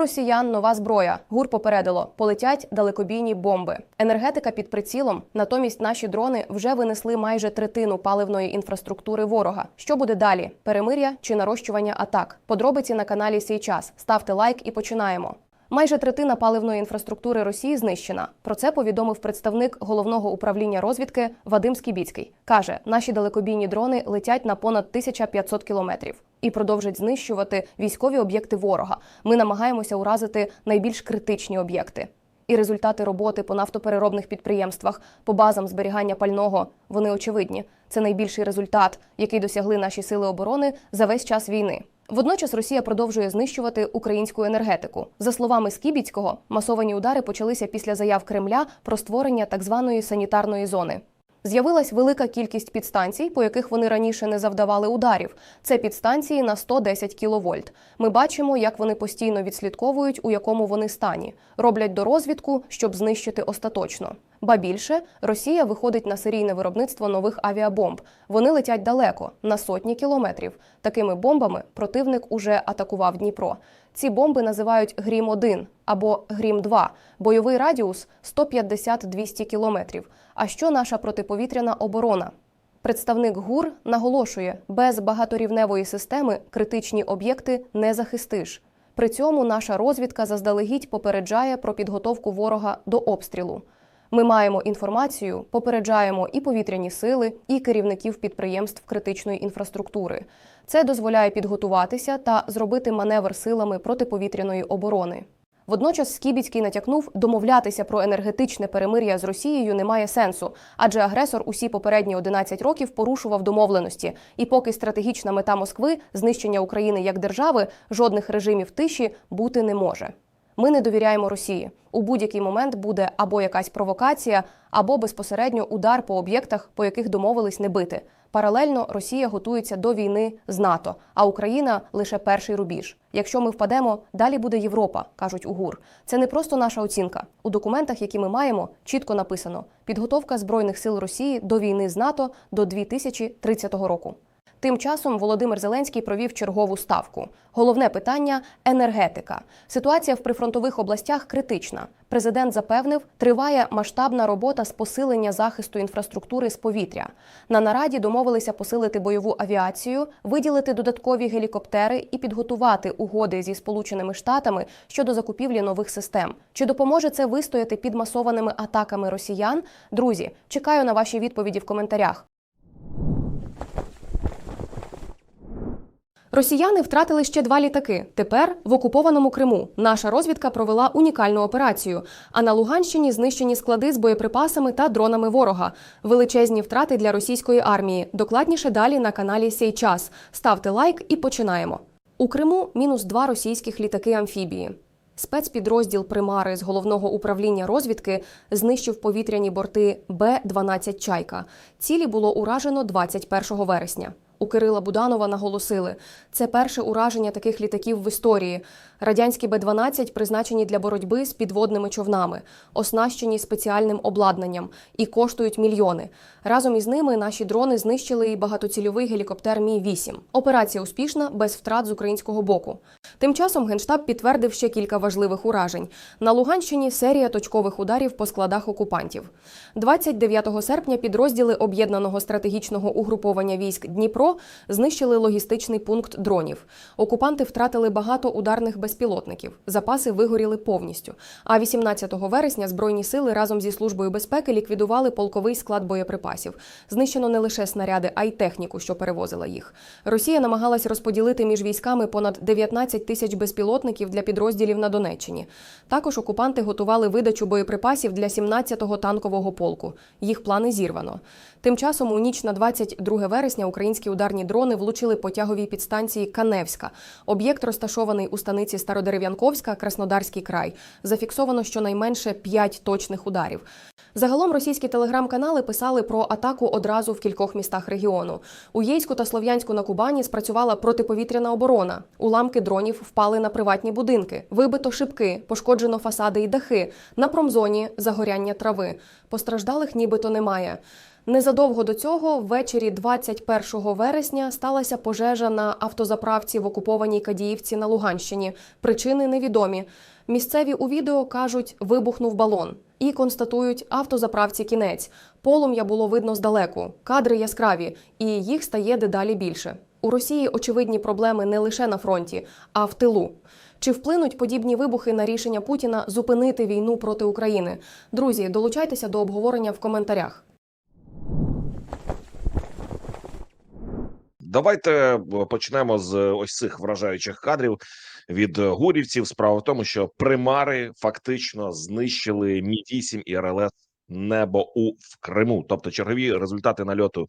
росіян нова зброя. ГУР попередило, полетять далекобійні бомби. Енергетика під прицілом. Натомість наші дрони вже винесли майже третину паливної інфраструктури ворога. Що буде далі? Перемир'я чи нарощування атак? Подробиці на каналі Сій час. Ставте лайк і починаємо. Майже третина паливної інфраструктури Росії знищена. Про це повідомив представник головного управління розвідки Вадим Скібіцький. каже, наші далекобійні дрони летять на понад 1500 кілометрів і продовжать знищувати військові об'єкти ворога. Ми намагаємося уразити найбільш критичні об'єкти. І результати роботи по нафтопереробних підприємствах, по базам зберігання пального вони очевидні. Це найбільший результат, який досягли наші сили оборони за весь час війни. Водночас Росія продовжує знищувати українську енергетику. За словами Скібіцького, масовані удари почалися після заяв Кремля про створення так званої санітарної зони. З'явилась велика кількість підстанцій, по яких вони раніше не завдавали ударів. Це підстанції на 110 кВт. Ми бачимо, як вони постійно відслідковують, у якому вони стані, роблять дорозвідку, щоб знищити остаточно. Ба більше Росія виходить на серійне виробництво нових авіабомб. Вони летять далеко на сотні кілометрів. Такими бомбами противник уже атакував Дніпро. Ці бомби називають Грім 1 або Грім 2 Бойовий радіус 150-200 кілометрів. А що наша протиповітряна оборона? Представник ГУР наголошує, без багаторівневої системи критичні об'єкти не захистиш. При цьому наша розвідка заздалегідь попереджає про підготовку ворога до обстрілу. Ми маємо інформацію, попереджаємо і повітряні сили, і керівників підприємств критичної інфраструктури. Це дозволяє підготуватися та зробити маневр силами протиповітряної оборони. Водночас Скібіцький натякнув, домовлятися про енергетичне перемир'я з Росією немає сенсу, адже агресор усі попередні 11 років порушував домовленості. І поки стратегічна мета Москви знищення України як держави, жодних режимів тиші бути не може. Ми не довіряємо Росії. У будь-який момент буде або якась провокація, або безпосередньо удар по об'єктах, по яких домовились не бити. Паралельно Росія готується до війни з НАТО, а Україна лише перший рубіж. Якщо ми впадемо, далі буде Європа, кажуть у ГУР. Це не просто наша оцінка. У документах, які ми маємо, чітко написано: підготовка збройних сил Росії до війни з НАТО до 2030 року. Тим часом Володимир Зеленський провів чергову ставку. Головне питання енергетика. Ситуація в прифронтових областях критична. Президент запевнив, триває масштабна робота з посилення захисту інфраструктури з повітря. На нараді домовилися посилити бойову авіацію, виділити додаткові гелікоптери і підготувати угоди зі Сполученими Штатами щодо закупівлі нових систем. Чи допоможе це вистояти під масованими атаками росіян? Друзі, чекаю на ваші відповіді в коментарях. Росіяни втратили ще два літаки. Тепер в окупованому Криму наша розвідка провела унікальну операцію. А на Луганщині знищені склади з боєприпасами та дронами ворога. Величезні втрати для російської армії. Докладніше далі на каналі Сей час. Ставте лайк і починаємо. У Криму мінус два російських літаки амфібії. Спецпідрозділ Примари з головного управління розвідки знищив повітряні борти Б-12 Чайка. Цілі було уражено 21 вересня. У Кирила Буданова наголосили, це перше ураження таких літаків в історії. Радянські Б-12 призначені для боротьби з підводними човнами, оснащені спеціальним обладнанням і коштують мільйони. Разом із ними наші дрони знищили і багатоцільовий гелікоптер Мі 8 Операція успішна, без втрат з українського боку. Тим часом генштаб підтвердив ще кілька важливих уражень. На Луганщині серія точкових ударів по складах окупантів. 29 серпня підрозділи об'єднаного стратегічного угруповання військ Дніпро знищили логістичний пункт дронів. Окупанти втратили багато ударних безпілотників. Запаси вигоріли повністю. А 18 вересня збройні сили разом зі службою безпеки ліквідували полковий склад боєприпасів. Знищено не лише снаряди, а й техніку, що перевозила їх. Росія намагалась розподілити між військами понад 19 тисяч безпілотників для підрозділів на Донеччині. Також окупанти готували видачу боєприпасів для 17-го танкового полку. Їх плани зірвано. Тим часом у ніч на 22 вересня українські ударні дрони влучили по тяговій підстанції Каневська. Об'єкт розташований у станиці Стародерев'янковська, Краснодарський край. Зафіксовано щонайменше 5 точних ударів. Загалом російські телеграм-канали писали про атаку одразу в кількох містах регіону. У Єйську та Слов'янську на Кубані спрацювала протиповітряна оборона. Уламки дронів впали на приватні будинки, вибито шибки, пошкоджено фасади і дахи. На промзоні загоряння трави. Постраждалих нібито немає. Незадовго до цього, ввечері 21 вересня, сталася пожежа на автозаправці в окупованій Кадіївці на Луганщині. Причини невідомі. Місцеві у відео кажуть, вибухнув балон. І констатують, автозаправці кінець. Полум'я було видно здалеку. Кадри яскраві, і їх стає дедалі більше. У Росії очевидні проблеми не лише на фронті, а в тилу. Чи вплинуть подібні вибухи на рішення Путіна зупинити війну проти України? Друзі, долучайтеся до обговорення в коментарях. Давайте е, почнемо з ось цих вражаючих кадрів від е, гурівців. Справа в тому, що примари фактично знищили Мі 8 і РЛС небо у в Криму. Тобто, чергові результати нальоту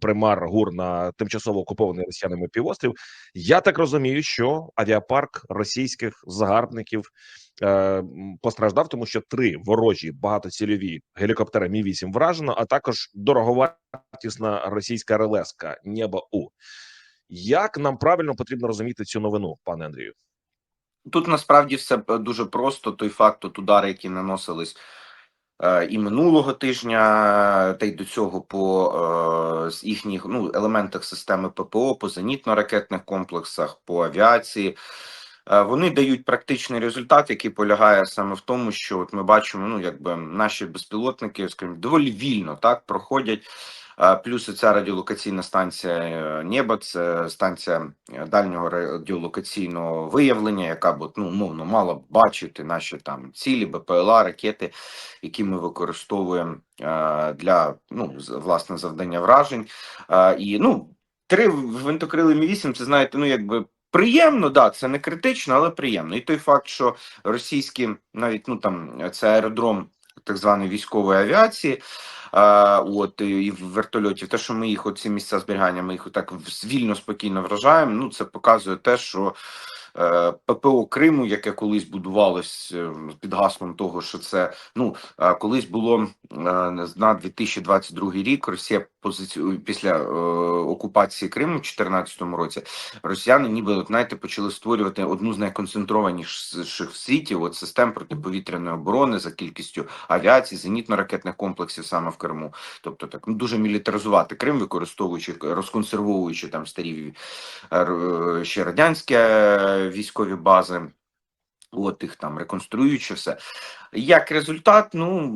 примар гур на тимчасово окупований росіянами півострів. Я так розумію, що авіапарк російських загарбників е, постраждав, тому що три ворожі багатоцільові гелікоптери Мі 8 вражено, а також дороговартісна російська РЛСка Небо У. Як нам правильно потрібно розуміти цю новину, пане Андрію? Тут насправді все е, дуже просто. Той факт, от удари, які наносились і минулого тижня, та й до цього по е, з їхніх ну, елементах системи ППО, по зенітно-ракетних комплексах, по авіації. е, Вони дають практичний результат, який полягає саме в тому, що от ми бачимо, ну якби наші безпілотники, скажімо, доволі вільно так проходять. Е, Плюс ця радіолокаційна станція е, Небо, це станція е, дальнього радіолокаційного виявлення, яка б ну, умовно мала б бачити наші там цілі, БПЛА, ракети, які ми використовуємо для ну, власне завдання вражень. І ну, три гвинтокрили Мі 8 це знаєте, ну якби. Приємно, да, це не критично, але приємно. І той факт, що російські навіть ну там це аеродром так званої військової авіації, а, от і в вертольотів, те, що ми їх оці місця зберігання, ми їх так вільно, спокійно вражаємо. Ну це показує те, що е, ППО Криму, яке колись будувалось е, під гаслом того, що це ну колись було е, на 2022 рік. Росія позицію після е, окупації Криму в 2014 році. Росіяни, ніби знаєте, почали створювати одну з найконцентрованіших в світі от систем протиповітряної оборони за кількістю авіації, зенітно-ракетних комплексів саме в Криму. Тобто так ну дуже мілітаризувати Крим, використовуючи розконсервовуючи там старі е, ще радянські е, військові бази. От їх там реконструюючи все. Як результат, ну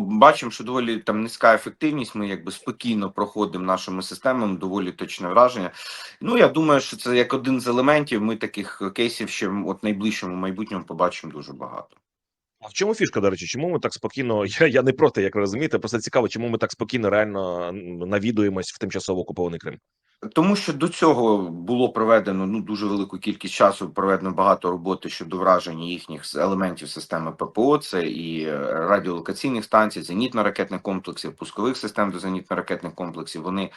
бачимо, що доволі там низька ефективність. Ми якби спокійно проходимо нашими системами, доволі точне враження. Ну я думаю, що це як один з елементів. Ми таких кейсів ще от найближчому майбутньому побачимо дуже багато. А в чому фішка, до речі? Чому ми так спокійно? Я, я не проти, як ви розумієте. Просто цікаво, чому ми так спокійно реально навідуємось в тимчасово окупований Крим. Тому що до цього було проведено ну дуже велику кількість часу, проведено багато роботи щодо враження їхніх елементів системи ППО. Це і е, радіолокаційних станцій, зенітно-ракетних комплексів, пускових систем до зенітно-ракетних комплексів. Вони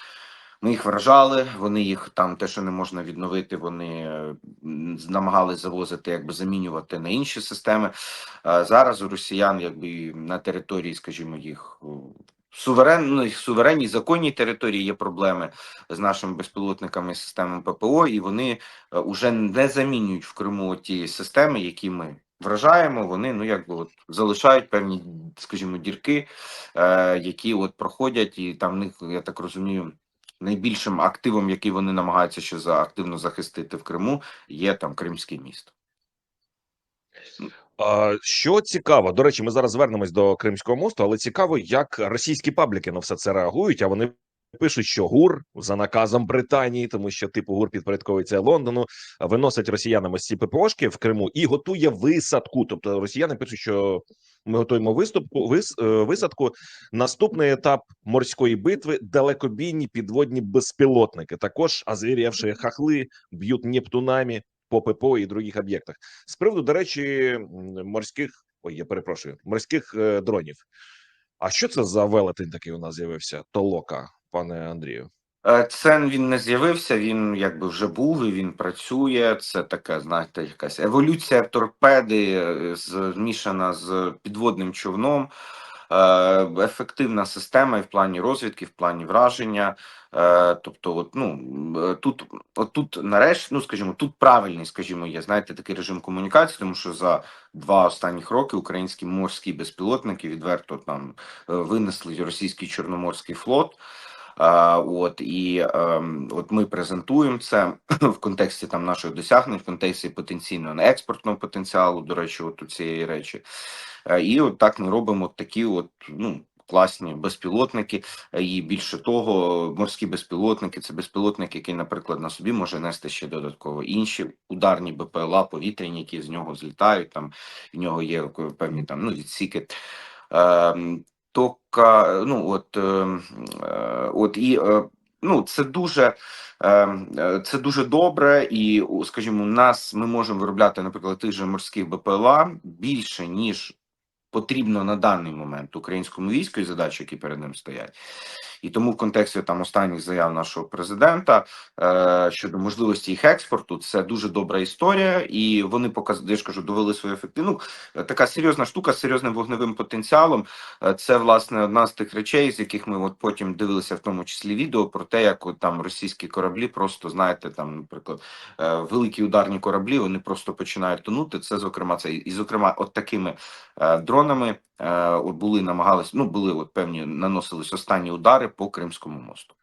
ми їх вражали, вони їх там те, що не можна відновити, вони е, намагались завозити, якби замінювати на інші системи. Зараз у росіян, якби на території, скажімо, їх о, суверенної суверенній законній території є проблеми з нашими безпілотниками системами ППО, і вони вже не замінюють в Криму ті системи, які ми вражаємо. Вони ну якби от залишають певні, скажімо, дірки, е, які от проходять, і там в них, я так розумію. Найбільшим активом, який вони намагаються ще за активно захистити в Криму, є там Кримське місто. Що цікаво, до речі, ми зараз звернемось до Кримського мосту, але цікаво, як російські пабліки на все це реагують. А вони пишуть, що ГУР за наказом Британії, тому що типу ГУР підпорядковується Лондону, виносить росіянам ось ці ППОшки в Криму і готує висадку. Тобто росіяни пишуть, що ми готуємо виступку вис, е, висадку. Наступний етап морської битви далекобійні підводні безпілотники. Також озвірівши хахли б'ють Нептунами по ППО і других об'єктах. З приводу, до речі, морських ой, я перепрошую, морських е, дронів. А що це за велетень такий у нас з'явився? Толока, пане Андрію. Е, Це він не з'явився, він якби вже був і він працює. Це така, знаєте, якась еволюція торпеди е, змішана з підводним човном. Е, ефективна система і в плані розвідки, в плані враження. Е, тобто, от, ну е, тут, от тут нарешті, ну скажімо, тут правильний, скажімо, є знаєте, такий режим комунікації, тому що за два останніх роки українські морські безпілотники відверто там винесли російський чорноморський флот. А, от і ем, от ми презентуємо це в контексті там наших досягнень, в контексті потенційного експортного потенціалу, до речі, от у цієї речі. Е, І от так ми робимо такі, от ну. Класні безпілотники, Е, і більше того, морські безпілотники це безпілотник, який, наприклад, на собі може нести ще додатково інші ударні БПЛА, повітряні, які з нього злітають. Там в нього є е, певні там ну відсіки. Ем, Тока, ну от, ем, е, от і е, ну це дуже. ем, е, Це дуже добре, і скажімо, у нас ми можемо виробляти, наприклад, тих же морських БПЛА більше ніж потрібно на даний момент українському війську і задачі, які перед ним стоять. І тому в контексті там останніх заяв нашого президента е, щодо можливості їх експорту, це дуже добра історія, і вони показ, кажу, довели свою ефективну. Ну, така серйозна штука з серйозним вогневим потенціалом. Е, Це власне одна з тих речей, з яких ми от потім дивилися, в тому числі відео про те, як от там російські кораблі просто знаєте, там, наприклад, е, великі ударні кораблі, вони просто починають тонути. Це зокрема це і зокрема, от такими е, дронами от були намагалися, ну були от певні наносились останні удари по Кримському мосту.